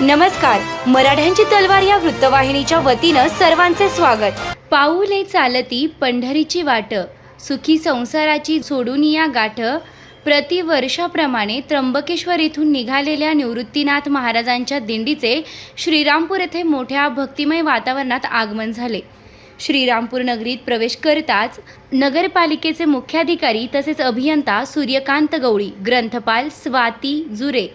नमस्कार. मराठ्यांची तलवार या वृत्तवाहिनीच्या वतीनं सर्वांचे स्वागत. पाऊले चालती पंढरीची वाट. सुखी संसाराची सोडून या गाठ. प्रतिवर्षाप्रमाणे त्र्यंबकेश्वर येथून निघालेल्या निवृत्तीनाथ महाराजांच्या दिंडीचे श्रीरामपूर येथे मोठ्या भक्तिमय वातावरणात आगमन झाले. श्रीरामपूर नगरीत प्रवेश करताच नगरपालिकेचे मुख्याधिकारी तसेच अभियंता सूर्यकांत गवळी ग्रंथपाल स्वाती जुरे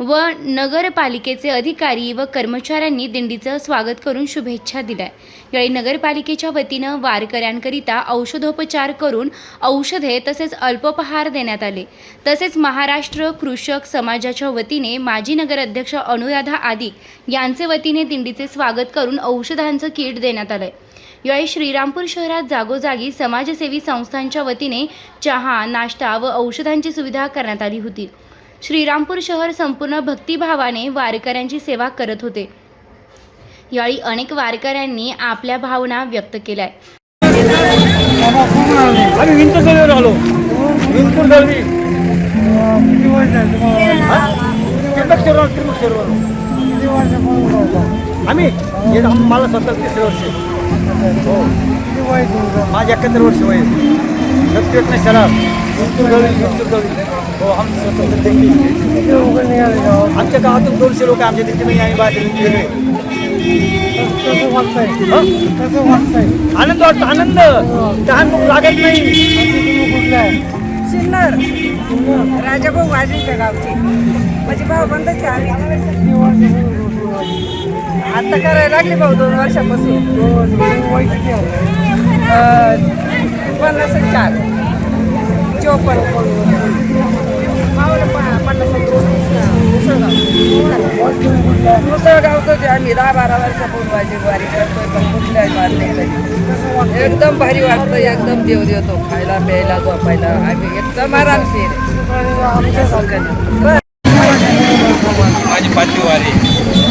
व नगरपालिकेचे अधिकारी व कर्मचाऱ्यांनी दिंडीचं स्वागत करून शुभेच्छा दिल्या. यावेळी नगरपालिकेच्या वतीनं वारकऱ्यांकरिता औषधोपचार करून औषधे तसेच अल्पोपहार देण्यात आले. तसेच महाराष्ट्र कृषक समाजाच्या वतीने माजी नगराध्यक्ष अनुराधा आदिक यांचे वतीने दिंडीचे स्वागत करून औषधांचं किट देण्यात आलं यावेळी श्रीरामपूर शहरात जागोजागी समाजसेवी संस्थांच्या वतीने चहा नाश्ता व औषधांची सुविधा करण्यात आली होती. श्रीरामपूर शहर संपूर्ण भक्तिभावाने वारकऱ्यांची सेवा करत होते. यावेळी अनेक वारकऱ्यांनी आपल्या भावना व्यक्त केल्या. आम्ही मला स्वतः तिसरे वर्ष. हो किती वय तुमचं माझे एकाहत्तर वर्ष वय सत्य नाही शराब हो आमचं स्वतंत्र दिंडी. आमच्या गावातून दोनशे लोक आमच्या दिंडी नाही आम्ही बाहेर वेगळे. कसं- कसं आनंद वाटतो आनंद. तहान मग लागत नाही. आता आहे सिन्नर. राजाभाऊ वाजेच्या गावचे. माझी भाऊ बंदच आली आता करायला लागली भाऊ दोन वर्षापासून. दोन पन्नास चार. चोपन्न. पन्नास. मुसळगाव होते आम्ही दहा बारा वर्षापूर्वी वाजी वारी करतोय पण कसं वाटतं एकदम भारी वाटतं एकदम देव देतो. खायला प्यायला झोपायला. आम्ही एकदम आरामशीर बरं. माझी पाचवी वारी.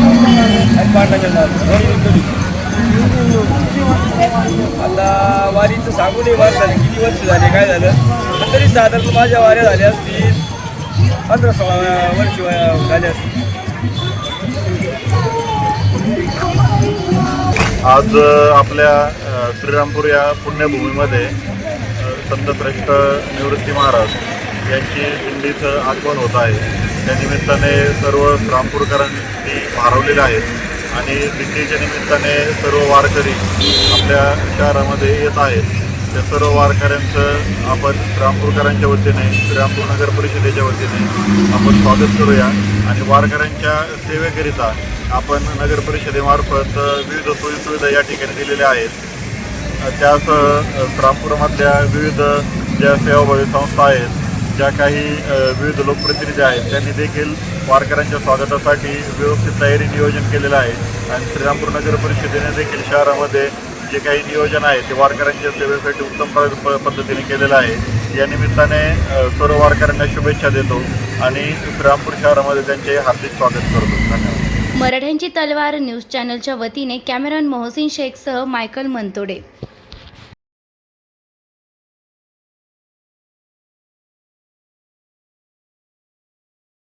आता वारीचं सांगून वार झाले किती वर्ष झाले काय झालं? पण तरी साधारण माझ्या वाऱ्या झाल्या असतील. पंधरा सोळा वर्ष वा- झाले असतील. आज आपल्या श्रीरामपूर या पुण्यभूमीमध्ये संतश्रेष्ठ निवृत्ती महाराज यांची दिंडीचं आगमन होत आहे. त्या निमित्ताने सर्व रामपूरकरांनी भारवलेले आहेत. आणि दिंडीच्या निमित्ताने सर्व वारकरी आपल्या शहरामध्ये येत आहेत. त्या सर्व वारकऱ्यांचं आपण रामपूरकरांच्या वतीने ग्रामपूर नगर परिषदेच्या वतीने आपण स्वागत करूया. आणि वारकऱ्यांच्या सेवेकरिता आपण नगर परिषदेमार्फत विविध सोयीसुविधा या ठिकाणी दिलेल्या आहेत. त्याच त्यासह रामपुरामधल्या विविध ज्या सेवाभावी संस्था आहेत ज्या काही विविध लोकप्रतिनिधी आहेत त्यांनी देखील वारकऱ्यांच्या स्वागतासाठी व्यवस्थित तयारी नियोजन केलेलं आहे. आणि श्रीरामपूर नगर परिषदेने देखील शहरामध्ये जे काही नियोजन आहे ते वारकऱ्यांच्या सेवेसाठी उत्तम पद्धतीने केलेलं आहे. या निमित्ताने सर्व वारकऱ्यांना शुभेच्छा देतो आणि श्रीरामपूर शहरामध्ये त्यांचे हार्दिक स्वागत करतो. धन्यवाद. मराठ्यांची तलवार न्यूज चॅनलच्या वतीने कॅमेरॉन मोहसिन शेखसह मायकल मंतोडे.